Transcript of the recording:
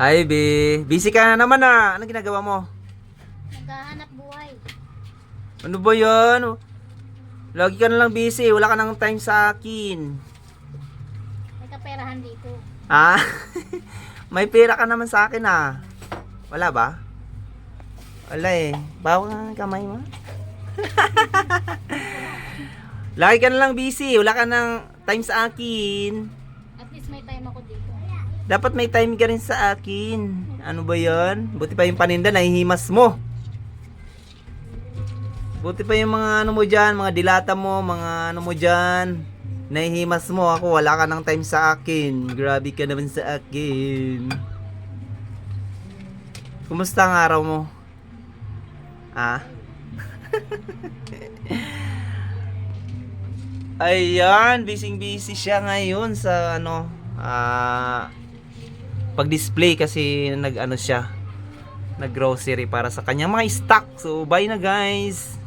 Hi, B. Busy ka na naman ah. Ano ginagawa mo? Naghahanap buhay. Ano ba yan? Lagi ka na lang busy. Wala ka nang time sa akin. May kaperahan dito. Ah? May pera ka naman sa akin ah. Wala ba? Wala eh. Bawa ang kamay mo. Lagi ka na lang busy. Wala ka nang time sa akin. At least may time ako dito. Dapat may time ka rin sa akin. Ano ba yan? Buti pa yung paninda, nahihimas mo. Buti pa yung mga ano mo dyan, mga dilata mo, mga ano mo dyan. Nahihimas mo ako, wala ka ng time sa akin. Grabe ka naman sa akin. Kumusta ang araw mo? Ah? Ayan, busy-busy siya ngayon sa ano, ah, pag-display kasi nag-ano siya, nag-grocery para sa kanyang mga stock. So, bye na guys!